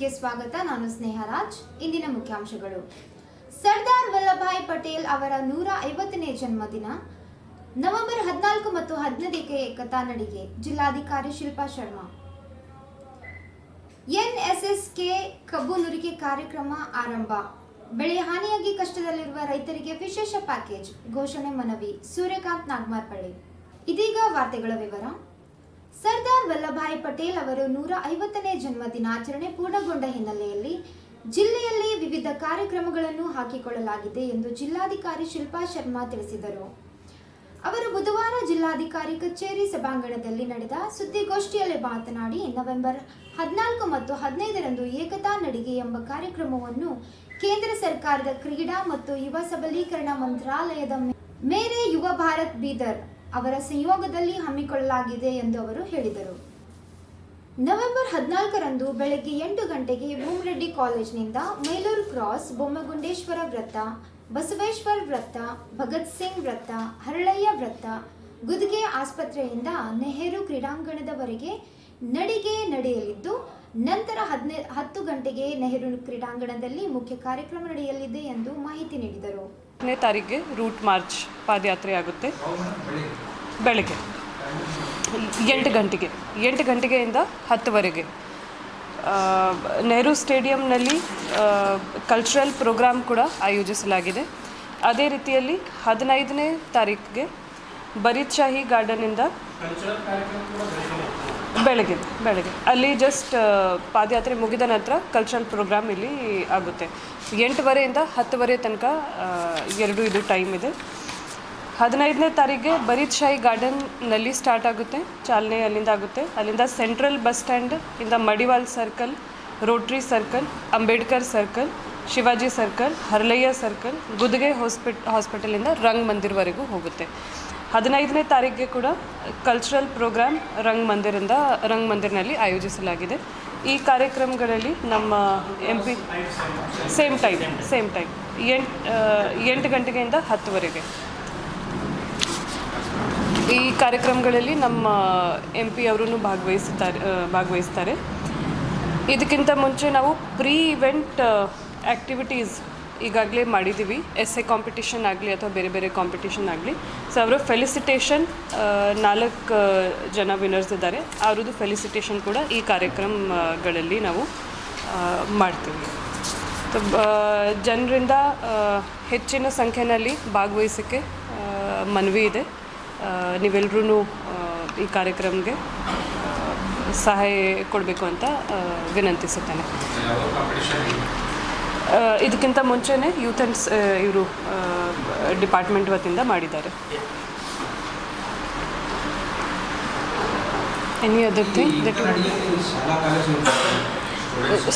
ನ್ಯೂಸ್ಗೆ ಸ್ವಾಗತ. ನಾನು ಸ್ನೇಹರಾಜ್. ಇಂದಿನ ಮುಖ್ಯಾಂಶಗಳು. ಸರ್ದಾರ್ ವಲ್ಲಭಾಯ್ ಪಟೇಲ್ ಅವರ ನೂರ ಐವತ್ತನೇ ಜನ್ಮದಿನ. ನವೆಂಬರ್ ಹದಿನಾಲ್ಕು ಮತ್ತು ಹದಿನೈದಕ್ಕೆ ಏಕತಾ ನಡಿಗೆ ಜಿಲ್ಲಾಧಿಕಾರಿ ಶಿಲ್ಪಾ ಶರ್ಮಾ. ಎನ್ಎಸ್ಎಸ್ಕೆ ಕಬ್ಬು ನುರಿಕೆ ಕಾರ್ಯಕ್ರಮ ಆರಂಭ. ಬೆಳೆ ಹಾನಿಯಾಗಿ ಕಷ್ಟದಲ್ಲಿರುವ ರೈತರಿಗೆ ವಿಶೇಷ ಪ್ಯಾಕೇಜ್. ಘೋಷಣೆ ಮನವಿ. ಸೂರ್ಯಕಾಂತ್ ನಾಗಮಾರ್ಪಳ್ಳಿ. ಇದೀಗ ವಾರ್ತೆಗಳ ವಿವರ. ಸರ್ದಾರ್ ವಲ್ಲಭಾಯ್ ಪಟೇಲ್ ಅವರು ನೂರ ಐವತ್ತನೇ ಜನ್ಮ ದಿನಾಚರಣೆ ಪೂರ್ಣಗೊಂಡ ಹಿನ್ನೆಲೆಯಲ್ಲಿ ಜಿಲ್ಲೆಯಲ್ಲಿ ವಿವಿಧ ಕಾರ್ಯಕ್ರಮಗಳನ್ನು ಹಾಕಿಕೊಳ್ಳಲಾಗಿದೆ ಎಂದು ಜಿಲ್ಲಾಧಿಕಾರಿ ಶಿಲ್ಪಾ ಶರ್ಮಾ ತಿಳಿಸಿದರು. ಅವರು ಬುಧವಾರ ಜಿಲ್ಲಾಧಿಕಾರಿ ಕಚೇರಿ ಸಭಾಂಗಣದಲ್ಲಿ ನಡೆದ ಸುದ್ದಿಗೋಷ್ಠಿಯಲ್ಲಿ ಮಾತನಾಡಿ, ನವೆಂಬರ್ ಹದಿನಾಲ್ಕು ಮತ್ತು ಹದಿನೈದರಂದು ಏಕತಾ ನಡಿಗೆ ಎಂಬ ಕಾರ್ಯಕ್ರಮವನ್ನು ಕೇಂದ್ರ ಸರ್ಕಾರದ ಕ್ರೀಡಾ ಮತ್ತು ಯುವ ಸಬಲೀಕರಣ ಮಂತ್ರಾಲಯದ ಮೇರೆ ಯುವ ಭಾರತ್ ಬೀದರ್ ಅವರ ಸಂಯೋಗದಲ್ಲಿ ಹಮ್ಮಿಕೊಳ್ಳಲಾಗಿದೆ ಎಂದು ಅವರು ಹೇಳಿದರು. ನವೆಂಬರ್ ಹದಿನಾಲ್ಕರಂದು ಬೆಳಗ್ಗೆ ಎಂಟು ಗಂಟೆಗೆ ಭೂಮರೆಡ್ಡಿ ಕಾಲೇಜ್ನಿಂದ ಮೇಲೂರು ಕ್ರಾಸ್ ಬೊಮ್ಮಗುಂಡೇಶ್ವರ ವೃತ್ತ, ಬಸವೇಶ್ವರ ವೃತ್ತ, ಭಗತ್ ಸಿಂಗ್ ವೃತ್ತ, ಹರಳಯ್ಯ ವೃತ್ತ, ಗುದ್ಗೆ ಆಸ್ಪತ್ರೆಯಿಂದ ನೆಹರು ಕ್ರೀಡಾಂಗಣದವರೆಗೆ ನಡಿಗೆ ನಡೆಯಲಿದ್ದು, ನಂತರ ಹದಿನೈ, ಹತ್ತು ಗಂಟೆಗೆ ನೆಹರು ಕ್ರೀಡಾಂಗಣದಲ್ಲಿ ಮುಖ್ಯ ಕಾರ್ಯಕ್ರಮ ನಡೆಯಲಿದೆ ಎಂದು ಮಾಹಿತಿ ನೀಡಿದರು. ಹತ್ತನೇ ತಾರೀಕಿಗೆ ರೂಟ್ ಮಾರ್ಚ್ ಪಾದಯಾತ್ರೆ ಆಗುತ್ತೆ. ಬೆಳಗ್ಗೆ. ಎಂಟು ಗಂಟೆಗೆ. ಎಂಟು ಗಂಟೆಗೆಯಿಂದ ಹತ್ತುವರೆಗೆ. ನೆಹರು ಸ್ಟೇಡಿಯಂನಲ್ಲಿ ಕಲ್ಚರಲ್ ಪ್ರೋಗ್ರಾಮ್ ಕೂಡ ಆಯೋಜಿಸಲಾಗಿದೆ. ಅದೇ ರೀತಿಯಲ್ಲಿ ಹದಿನೈದನೇ ತಾರೀಕಿಗೆ ಬರೀದ್ ಶಾಹಿ ಗಾರ್ಡನಿಂದ ಬೆಳಗ್ಗೆ ಬೆಳಗ್ಗೆ. ಅಲ್ಲಿ ಜಸ್ಟ್ ಪಾದಯಾತ್ರೆ ಮುಗಿದ ನಂತರ ಕಲ್ಚರಲ್ ಪ್ರೋಗ್ರಾಮ್ ಇಲ್ಲಿ ಆಗುತ್ತೆ. ಎಂಟುವರೆಯಿಂದ ಹತ್ತುವರೆ ತನಕ ಎರಡು ಇದು ಟೈಮ್ ಇದೆ. ಹದಿನೈದನೇ ತಾರೀಕಿಗೆ ಬರೀದ್ ಶಾಹಿ ಗಾರ್ಡನ್ನಲ್ಲಿ ಸ್ಟಾರ್ಟ್ ಆಗುತ್ತೆ. ಚಾಲನೆ ಅಲ್ಲಿಂದ ಆಗುತ್ತೆ. ಅಲ್ಲಿಂದ ಸೆಂಟ್ರಲ್ ಬಸ್ ಸ್ಟ್ಯಾಂಡ್ ಇಂದ Madiwal circle rotary circle Ambedkar circle Shivaji circle Haralayya circle Gudge hospital ಹಾಸ್ಪಿಟಲಿಂದ ರಂಗ್ ಮಂದಿರ್ವರೆಗೂ ಹೋಗುತ್ತೆ. ಹದಿನೈದನೇ ತಾರೀಕಿಗೆ ಕೂಡ ಕಲ್ಚರಲ್ ಪ್ರೋಗ್ರಾಮ್ ರಂಗ್ ಮಂದಿರಿಂದ ರಂಗ್ ಮಂದಿರ್ನಲ್ಲಿ ಆಯೋಜಿಸಲಾಗಿದೆ. ಈ ಕಾರ್ಯಕ್ರಮಗಳಲ್ಲಿ ನಮ್ಮ M P same time same time ಎಂಟು ಎಂಟು ಗಂಟೆಗೆಯಿಂದ ಹತ್ತುವರೆಗೆ. ಈ ಕಾರ್ಯಕ್ರಮಗಳಲ್ಲಿ ನಮ್ಮ ಎಂ ಪಿ ಅವರೂ ಭಾಗವಹಿಸುತ್ತಾರೆ ಭಾಗವಹಿಸ್ತಾರೆ. ಇದಕ್ಕಿಂತ ಮುಂಚೆ ನಾವು ಪ್ರೀ ಇವೆಂಟ್ ಆ್ಯಕ್ಟಿವಿಟೀಸ್ ಈಗಾಗಲೇ ಮಾಡಿದ್ದೀವಿ. ಎಸ್ ಎ ಕಾಂಪಿಟಿಷನ್ ಆಗಲಿ ಅಥವಾ ಬೇರೆ ಬೇರೆ ಕಾಂಪಿಟಿಷನ್ ಆಗಲಿ. ಸೊ ಅವರು ಫೆಲಿಸಿಟೇಷನ್ ನಾಲ್ಕು ಜನ ವಿನ್ನರ್ಸ್ ಇದ್ದಾರೆ. ಅವ್ರದ್ದು ಫೆಲಿಸಿಟೇಷನ್ ಕೂಡ ಈ ಕಾರ್ಯಕ್ರಮಗಳಲ್ಲಿ ನಾವು ಮಾಡ್ತೀವಿ. ಜನರಿಂದ ಹೆಚ್ಚಿನ ಸಂಖ್ಯೆಯಲ್ಲಿ ಭಾಗವಹಿಸೋಕ್ಕೆ ಮನವಿ ಇದೆ. ನೀವೆಲ್ಲರೂ ಈ ಕಾರ್ಯಕ್ರಮಕ್ಕೆ ಸಹಾಯ ಕೊಡಬೇಕು ಅಂತ ವಿನಂತಿಸುತ್ತೇನೆ. ಇದಕ್ಕಿಂತ ಮುಂಚೆನೇ ಯೂತ್ ಆ್ಯಂಡ್ ಇವರು ಡಿಪಾರ್ಟ್ಮೆಂಟ್ ವತಿಯಿಂದ ಮಾಡಿದ್ದಾರೆ. ಎನಿ ಅದರ್ ಥಿಂಗ್ ದಟ್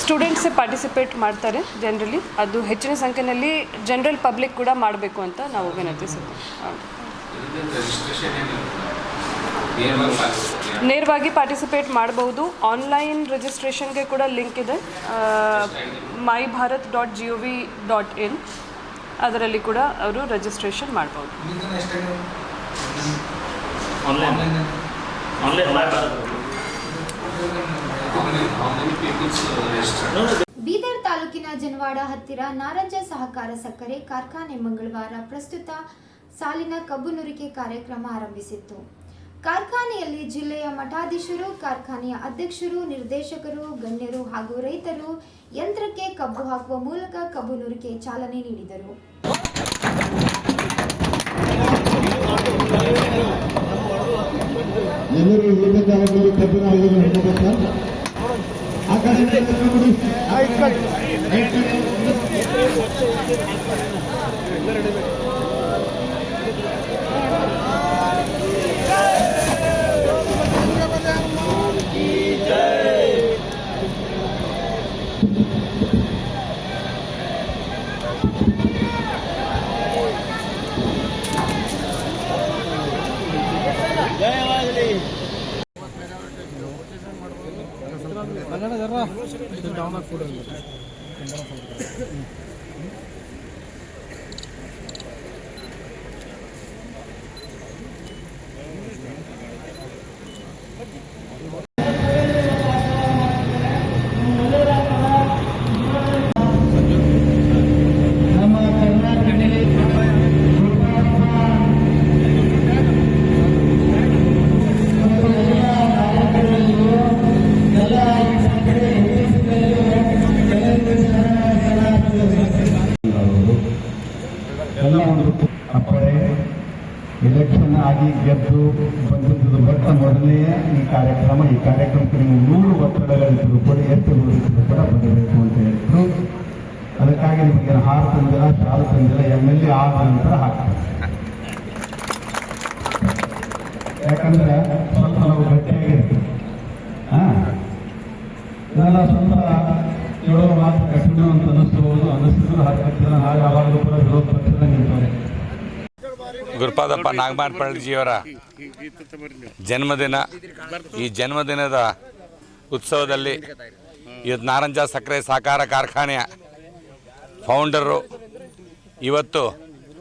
ಸ್ಟೂಡೆಂಟ್ಸೇ ಪಾರ್ಟಿಸಿಪೇಟ್ ಮಾಡ್ತಾರೆ ಜನರಲಿ ಅದು ಹೆಚ್ಚಿನ ಸಂಖ್ಯೆಯಲ್ಲಿ ಜನರಲ್ ಪಬ್ಲಿಕ್ ಕೂಡ ಮಾಡಬೇಕು ಅಂತ ನಾವು ವಿನಂತಿಸುತ್ತೇವೆ. ನೇರವಾಗಿ ಪಾರ್ಟಿಸಿಪೇಟ್ ಮಾಡಬಹುದು. ಆನ್ಲೈನ್ ರಿಜಿಸ್ಟ್ರೇಷನ್ಗೆ ಕೂಡ ಲಿಂಕ್ ಇದೆ. My Bharat dot G O V dot in ಅದರಲ್ಲಿ ಕೂಡ ಅವರು ರಿಜಿಸ್ಟ್ರೇಷನ್ ಮಾಡಬಾರ್ದು ಬೀದರ್ ತಾಲೂಕಿನ ಜನವಾಡ ಹತ್ತಿರ ನಾರಂಜ ಸಹಕಾರ ಸಕ್ಕರೆ ಕಾರ್ಖಾನೆ ಮಂಗಳವಾರ ಪ್ರಸ್ತುತ ಸಾಲಿನ ಕಬ್ಬು ನುರಿಕೆ ಕಾರ್ಯಕ್ರಮ ಆರಂಭಿಸಿತ್ತು. ಕಾರ್ಖಾನೆಯಲ್ಲಿ ಜಿಲ್ಲೆಯ ಮಠಾಧೀಶರು ಕಾರ್ಖಾನೆಯ ಅಧ್ಯಕ್ಷರು ನಿರ್ದೇಶಕರು ಗಣ್ಯರು ಹಾಗೂ ರೈತರು ಯಂತ್ರಕ್ಕೆ ಕಬ್ಬು ಹಾಕುವ ಮೂಲಕ ಕಬ್ಬು ನುರಿಕೆ ಚಾಲನೆ ನೀಡಿದರು. ಎಲ್ಲ ಅಪ್ಪಳೆ ಎಲೆಕ್ಷನ್ ಆಗಿ ಗೆದ್ದು ಬಂದಿದ್ದು ಬಟ್ಟ ಮೊದಲನೇ ಈ ಕಾರ್ಯಕ್ರಮ. ಈ ಕಾರ್ಯಕ್ರಮಕ್ಕೆ ನೀವು ನೂರು ಒತ್ತಡಗಳಿದ್ರು ಕೂಡ ಎತ್ತಿ ನೂರಿದ್ರು ಕೂಡ ಬರಬೇಕು ಅಂತ ಹೇಳಿದ್ರು. ಅದಕ್ಕಾಗಿ ನಿಮಗೆ ಹಾರು ತಂದಿಲ್ಲ, ಶಾಲು ತಂದಿಲ್ಲ, ಎಂ ಎಲ್ ಎ ಆದ ನಂತರ ಹಾಕ್ತಾರೆ ಯಾಕಂದ್ರೆ ಸ್ವಲ್ಪ ನಾವು ಗಟ್ಟಿಯಾಗಿರ್ತೀವಿ. ಇದೆಲ್ಲ ಸ್ವಲ್ಪ ಕೇಳೋ ಮಾತು ಕಠಿಣ ಅಂತ ಅನ್ನಿಸ್ಬೋದು, ಅನ್ನಿಸಿದ್ರು ಹತ್ತು ಜನ ಹಾಗೆ ಅವಾಗ ಗುರುಪಾದಪ್ಪ ನಾಗಮಾರ್ ಪಳ್ಳಿಜಿಯವರ ಜನ್ಮದಿನ. ಈ ಜನ್ಮದಿನದ ಉತ್ಸವದಲ್ಲಿ ಇವತ್ತು ನಾರಂಜ ಸಕ್ಕರೆ ಸಹಕಾರ ಕಾರ್ಖಾನೆಯ ಫೌಂಡರು ಇವತ್ತು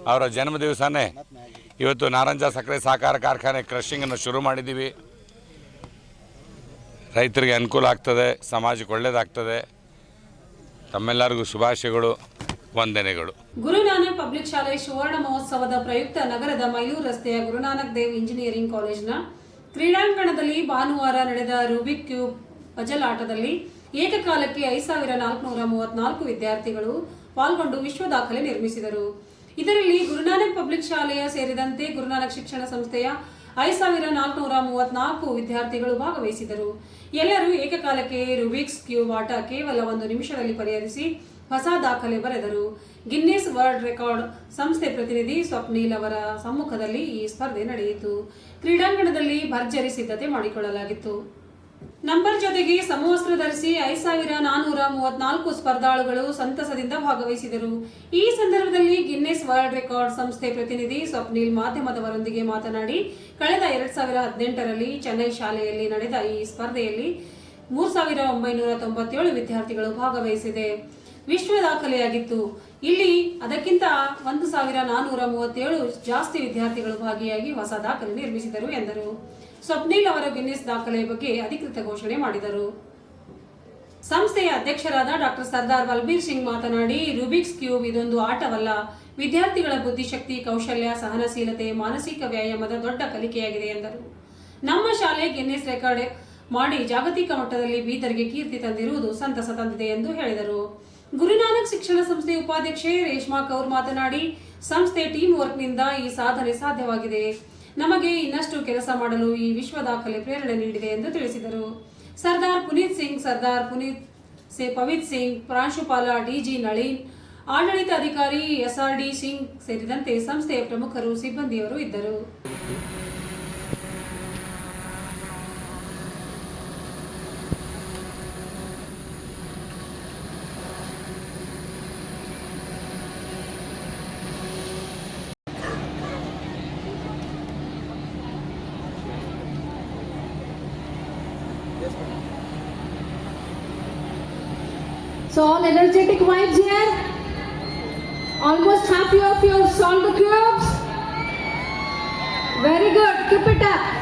ಅವರ ಜನ್ಮ ದಿವಸನೇ ಇವತ್ತು ನಾರಂಜ ಸಕ್ಕರೆ ಸಹಕಾರ ಕಾರ್ಖಾನೆ ಕ್ರಷಿಂಗನ್ನು ಶುರು ಮಾಡಿದ್ದೀವಿ. ರೈತರಿಗೆ ಅನುಕೂಲ ಆಗ್ತದೆ, ಸಮಾಜಕ್ಕೆ ಒಳ್ಳೆಯದಾಗ್ತದೆ ತಮ್ಮೆಲ್ಲರಿಗೂ ಶುಭಾಶಯಗಳು. ವಂದನೆಗಳು. ಗುರುನಾನಕ್ ಪಬ್ಲಿಕ್ ಶಾಲೆ ಸುವರ್ಣ ಮಹೋತ್ಸವದ ಪ್ರಯುಕ್ತ ನಗರದ ಮೈಲೂರು ರಸ್ತೆಯ ಗುರುನಾನಕ್ ದೇವ್ ಇಂಜಿನಿಯರಿಂಗ್ ಕಾಲೇಜಿನ ಕ್ರೀಡಾಂಗಣದಲ್ಲಿ ಭಾನುವಾರ ನಡೆದ ರೂಬಿಕ್ ಕ್ಯೂಬ್ ಪಜಲ್ ಆಟದಲ್ಲಿ ಏಕಕಾಲಕ್ಕೆ ಐದು ಸಾವಿರ ನಾಲ್ಕುನೂರ ಮೂವತ್ನಾಲ್ಕು ವಿದ್ಯಾರ್ಥಿಗಳು ಪಾಲ್ಗೊಂಡು ವಿಶ್ವ ದಾಖಲೆ ನಿರ್ಮಿಸಿದರು. ಇದರಲ್ಲಿ ಗುರುನಾನಕ್ ಪಬ್ಲಿಕ್ ಶಾಲೆಯ ಸೇರಿದಂತೆ ಗುರುನಾನಕ್ ಶಿಕ್ಷಣ ಸಂಸ್ಥೆಯ ಐದು ಸಾವಿರ ನಾಲ್ಕುನೂರ ಮೂವತ್ನಾಲ್ಕು ವಿದ್ಯಾರ್ಥಿಗಳು ಭಾಗವಹಿಸಿದರು. ಎಲ್ಲರೂ ಏಕಕಾಲಕ್ಕೆ ರುಬಿಕ್ಸ್ ಕ್ಯೂಬ್ ಆಟ ಕೇವಲ ಒಂದು ನಿಮಿಷದಲ್ಲಿ ಪರಿಹರಿಸಿ ಹೊಸ ದಾಖಲೆ ಬರೆದರು. ಗಿನ್ನಿಸ್ ವರ್ಲ್ಡ್ ರೆಕಾರ್ಡ್ ಸಂಸ್ಥೆ ಪ್ರತಿನಿಧಿ ಸ್ವಪ್ನೀಲ್ ಅವರ ಸಮ್ಮುಖದಲ್ಲಿ ಈ ಸ್ಪರ್ಧೆ ನಡೆಯಿತು. ಕ್ರೀಡಾಂಗಣದಲ್ಲಿ ಭರ್ಜರಿ ಸಿದ್ಧತೆ ಮಾಡಿಕೊಳ್ಳಲಾಗಿತ್ತು. ನಂಬರ್ ಜೊತೆಗೆ ಸಮವಸ್ತ್ರ ಧರಿಸಿ ಐದು ಸಾವಿರ ನಾನೂರ ಮೂವತ್ನಾಲ್ಕು ಸ್ಪರ್ಧಾಳುಗಳು ಸಂತಸದಿಂದ ಭಾಗವಹಿಸಿದರು. ಈ ಸಂದರ್ಭದಲ್ಲಿ ಗಿನ್ನೆಸ್ ವರ್ಲ್ಡ್ ರೆಕಾರ್ಡ್ ಸಂಸ್ಥೆ ಪ್ರತಿನಿಧಿ ಸ್ವಪ್ನಿಲ್ ಮಾಧ್ಯಮದವರೊಂದಿಗೆ ಮಾತನಾಡಿ, ಕಳೆದ ಎರಡ್ ಸಾವಿರ ಹದಿನೆಂಟರಲ್ಲಿ ಚೆನ್ನೈ ಶಾಲೆಯಲ್ಲಿ ನಡೆದ ಈ ಸ್ಪರ್ಧೆಯಲ್ಲಿ ಮೂರ್ ಸಾವಿರ ಒಂಬೈನೂರ ತೊಂಬತ್ತೇಳು ವಿದ್ಯಾರ್ಥಿಗಳು ಭಾಗವಹಿಸಿದೆ. ವಿಶ್ವ ದಾಖಲೆಯಾಗಿತ್ತು. ಇಲ್ಲಿ ಅದಕ್ಕಿಂತ ಒಂದು ಸಾವಿರ ನಾನೂರ ಮೂವತ್ತೇಳು ಜಾಸ್ತಿ ವಿದ್ಯಾರ್ಥಿಗಳು ಭಾಗಿಯಾಗಿ ಹೊಸ ದಾಖಲೆ ನಿರ್ಮಿಸಿದರು ಎಂದರು. ಸ್ವಪ್ನಿಲ್ ಅವರ ಗಿನ್ನಿಸ್ ದಾಖಲೆ ಬಗ್ಗೆ ಅಧಿಕೃತ ಘೋಷಣೆ ಮಾಡಿದರು. ಸಂಸ್ಥೆಯ ಅಧ್ಯಕ್ಷರಾದ ಡಾಕ್ಟರ್ ಸರ್ದಾರ್ ಬಲ್ಬೀರ್ ಸಿಂಗ್ ಮಾತನಾಡಿ, ರುಬಿಕ್ಸ್ ಕ್ಯೂಬ್ ಇದೊಂದು ಆಟವಲ್ಲ. ವಿದ್ಯಾರ್ಥಿಗಳ ಬುದ್ಧಿಶಕ್ತಿ, ಕೌಶಲ್ಯ, ಸಹನಶೀಲತೆ, ಮಾನಸಿಕ ವ್ಯಾಯಾಮದ ದೊಡ್ಡ ಕಲಿಕೆಯಾಗಿದೆ ಎಂದರು. ನಮ್ಮ ಶಾಲೆ ಗಿನ್ನಿಸ್ ರೆಕಾರ್ಡ್ ಮಾಡಿ ಜಾಗತಿಕ ಮಟ್ಟದಲ್ಲಿ ಬೀದರ್ಗೆ ಕೀರ್ತಿ ತಂದಿರುವುದು ಸಂತಸ ತಂದಿದೆ ಎಂದು ಹೇಳಿದರು. ಗುರುನಾನಕ್ ಶಿಕ್ಷಣ ಸಂಸ್ಥೆ ಉಪಾಧ್ಯಕ್ಷೆ ರೇಷ್ಮಾ ಕೌರ್ ಮಾತನಾಡಿ, ಸಂಸ್ಥೆ ಟೀಮ್ ವರ್ಕ್ನಿಂದ ಈ ಸಾಧನೆ ಸಾಧ್ಯವಾಗಿದೆ. ನಮಗೆ ಇನ್ನಷ್ಟು ಕೆಲಸ ಮಾಡಲು ಈ ವಿಶ್ವ ದಾಖಲೆ ಪ್ರೇರಣೆ ನೀಡಿದೆ ಎಂದು ತಿಳಿಸಿದರು. ಸರ್ದಾರ್ ಪುನೀತ್ ಸಿಂಗ್, ಸರ್ದಾರ್ ಪುನೀತ್ ಸೆ ಪವಿತ್ ಸಿಂಗ್, ಪ್ರಾಂಶುಪಾಲ ಡಿಜಿ ನಳಿನ್, ಆಡಳಿತ ಅಧಿಕಾರಿ ಎಸ್ಆರ್ಡಿ ಸಿಂಗ್ ಸೇರಿದಂತೆ ಸಂಸ್ಥೆಯ ಪ್ರಮುಖರು, ಸಿಬ್ಬಂದಿಯವರು ಇದ್ದರು. So all energetic vibes here. Almost half of you solved the cubes. Very good. Keep it up.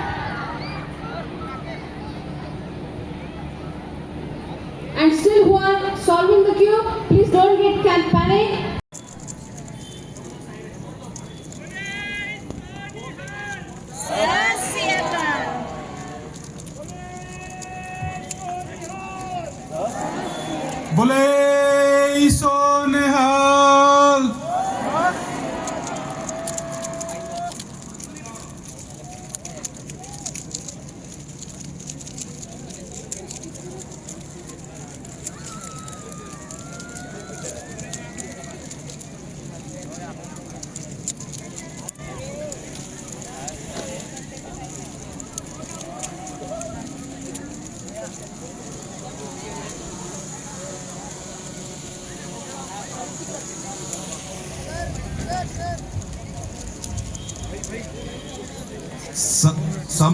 And still who are solving the cube, please don't get panic.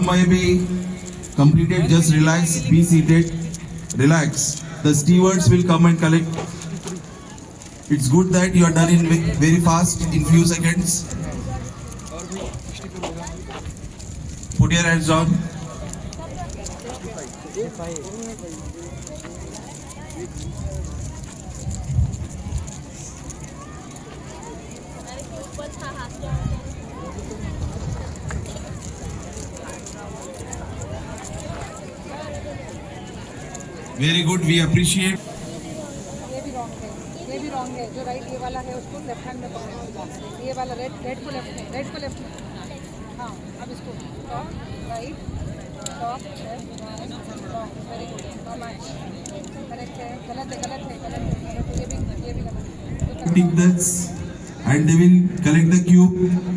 May be completed, just relax, be seated, relax. The stewards will come and collect. It's good that you are done in very fast, in few seconds. Put your hands down. Very good, we appreciate. ये भी wrong है ये भी wrong है जो right ये वाला है उसको लेफ्ट हैंड में पकड़ना ये वाला रेड रेड को लेफ्ट में रेड को लेफ्ट में हाँ अब इसको top right top left top very good correct है गलत है गलत है गलत है गलत है ये भी ये भी गलत है Take this and they will collect the cube.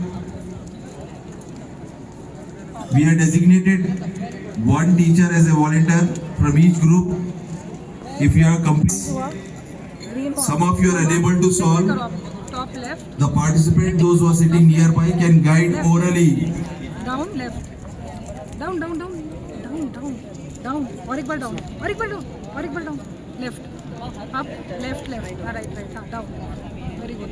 we have designated one teacher as a volunteer from each group. If you are complete, some of you are unable to solve, the participant, those who are sitting nearby, can guide orally. Down left. Down, down, down. Down, down. Down. Or equal down. Or equal down. Or equal down. Left. Up. Left, left. Right, right. Down. Very good.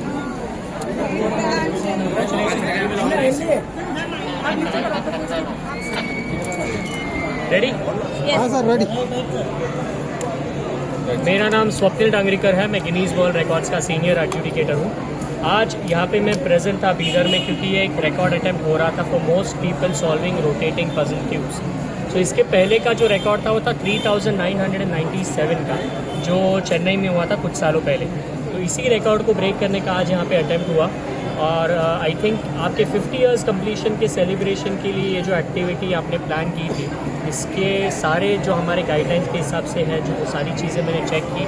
हाँ, मेरा नाम स्वप्निल डांगरीकर है मैं Guinness World Records का senior adjudicator हूँ। आज यहाँ पे मैं प्रेजेंट था बीदर में क्योंकि ये एक रिकॉर्ड अटैम्प्ट हो रहा था for most people solving rotating puzzle cubes तो इसके पहले का जो रिकॉर्ड था वो था 3997 का जो चेन्नई में हुआ था कुछ सालों पहले। इसी रिकॉर्ड को ब्रेक करने का आज यहाँ पे अटैम्प्ट हुआ। और आई थिंक आपके 50 इयर्स कंप्लीशन के सेलिब्रेशन के लिए ये जो एक्टिविटी आपने प्लान की थी, इसके सारे जो हमारे गाइडलाइंस के हिसाब से हैं, जो वो सारी चीज़ें मैंने चेक की।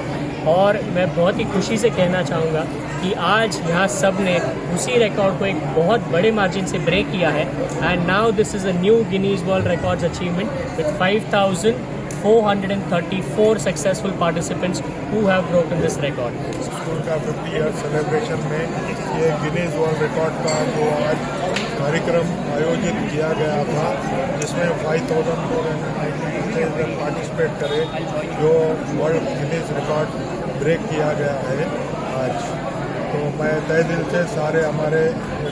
और मैं बहुत ही खुशी से कहना चाहूँगा कि आज यहाँ सबने उसी रिकॉर्ड को एक बहुत बड़े मार्जिन से ब्रेक किया है। And now this is a new Guinness World Records achievement with 5434 successful participants who have broken this record school का फिफ्टी ईयर सेलिब्रेशन में ये गिनीज वर्ल्ड रिकॉर्ड का जो आज कार्यक्रम आयोजित किया गया था, जिसमें five thousand four hundred participate करे, जो वर्ल्ड गिनीज रिकॉर्ड ब्रेक किया गया है आज। तो मैं तय दिल से सारे हमारे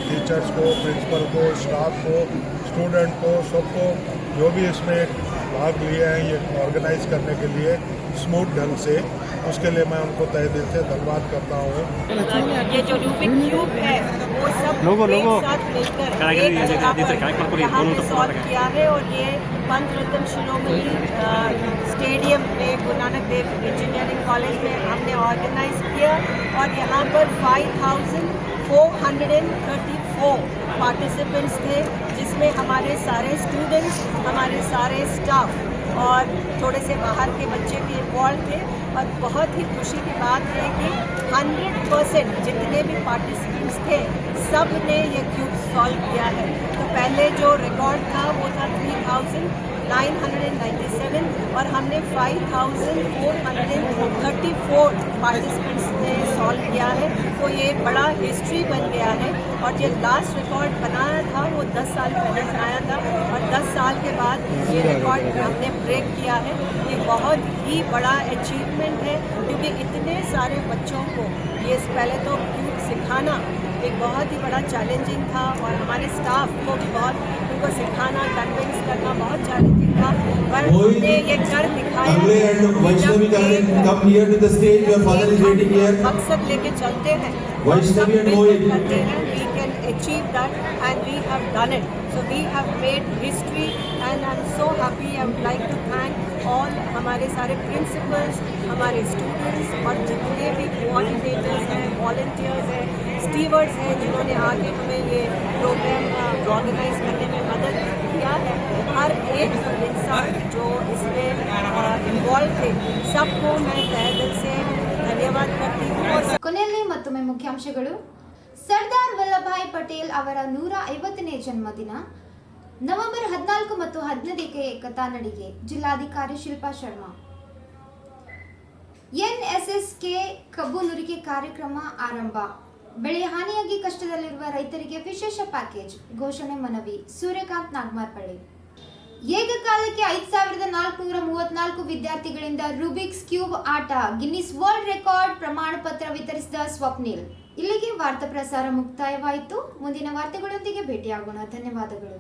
टीचर्स को प्रिंसिपल को स्टाफ को स्टूडेंट को, सबको, जो भी इसमें भाग लिए हैं ये ऑर्गेनाइज करने के लिए स्मूथ ढंग से। उसके लिए मैं उनको तय दिल से धन्यवाद करता हूँ। ये जो रूबिक क्यूब है वो सब लोगो, लोगो। किया है और ये पंत रत्न शिरोमणि स्टेडियम में गुरु नानक देव इंजीनियरिंग कॉलेज में हमने ऑर्गेनाइज किया और यहाँ पर 5,434 पार्टिसिपेंट्स थे। जिसमें हमारे सारे स्टूडेंट्स हमारे सारे स्टाफ और थोड़े से बाहर के बच्चे भी इन्वॉल्व थे और बहुत ही खुशी की बात है कि 100 परसेंट जितने भी पार्टिसिपेंट्स थे सबने ये क्यूब सॉल्व किया है। तो पहले जो रिकॉर्ड था, वो था 3997 और हमने 5434 पार्टिसिपेंट्स ने सॉल्व किया है तो ये बड़ा हिस्ट्री बन गया है। और ये लास्ट रिकॉर्ड बनाया था, वो 10 साल पहले बनाया था। और 10 साल के बाद ये रिकॉर्ड हमने ब्रेक किया है। ये बहुत ही बड़ा अचीवमेंट है, क्योंकि इतने सारे बच्चों को ये पहले तो सिखाना एक बहुत ही बड़ा चैलेंजिंग था। और हमारे स्टाफ को भी बहुत को सिखाना कन्विंस करना बहुत चैलेंजिंग था पर उन्होंने ये कर दिखाया। अगले and Vaishnavi to the stage father is waiting here मकसद लेके चलते हैं Vaishnavi and Mohit. We can achieve that and we have done it so we have made history and I am so happy I would like to thank all हमारे सारे principles हमारे students और जितने भी कोऑर्डिनेटर्स हैं volunteers हैं stewards हैं जिन्होंने आके हमें ये प्रोग्राम ऑर्गेनाइज करने में मदद किया है हर एक इंसान जो इसमें इन्वॉल्व थे सबको मैं तहे दिल से धन्यवाद करती हूँ और ಕೊನೆಯಲ್ಲಿ ಮತ್ತೊಮ್ಮೆ ಮುಖ್ಯಾಂಶಗಳು ಸರ್ದಾರ್ ವಲ್ಲಭಾಯ್ ಪಟೇಲ್ ಅವರ ನೂರ ಐವತ್ತನೇ ಜನ್ಮದಿನ ನವೆಂಬರ್ ಹದಿನಾಲ್ಕು ಮತ್ತು ಹದಿನೈದಕ್ಕೆ ಏಕತಾ ನಡಿಗೆ ಜಿಲ್ಲಾಧಿಕಾರಿ ಶಿಲ್ಪಾ ಶರ್ಮಾ ಎನ್ಎಸ್ಎಸ್ಕೆ ಕಬ್ಬು ನುರಿಕೆ ಕಾರ್ಯಕ್ರಮ ಆರಂಭ ಬೆಳೆ ಹಾನಿಯಾಗಿ ಕಷ್ಟದಲ್ಲಿರುವ ರೈತರಿಗೆ ವಿಶೇಷ ಪ್ಯಾಕೇಜ್, ಘೋಷಣೆ ಮನವಿ, ಸೂರ್ಯಕಾಂತ್ ನಾಗಮಾರ್ಪಳ್ಳಿ. ಏಕಕಾಲಕ್ಕೆ ಐದು ಸಾವಿರದ ನಾಲ್ಕುನೂರ ಮೂವತ್ನಾಲ್ಕು ವಿದ್ಯಾರ್ಥಿಗಳಿಂದ ರೂಬಿಕ್ಸ್ ಕ್ಯೂಬ್ ಆಟ ಗಿನ್ನಿಸ್ ವರ್ಲ್ಡ್ ರೆಕಾರ್ಡ್ ಪ್ರಮಾಣ ಪತ್ರ ವಿತರಿಸಿದ ಸ್ವಪ್ನಿಲ್. ಇಲ್ಲಿಗೆ ವಾರ್ತಾ ಪ್ರಸಾರ ಮುಕ್ತಾಯವಾಯಿತು. ಮುಂದಿನ ವಾರ್ತೆಗಳೊಂದಿಗೆ ಭೇಟಿಯಾಗೋಣ. ಧನ್ಯವಾದಗಳು.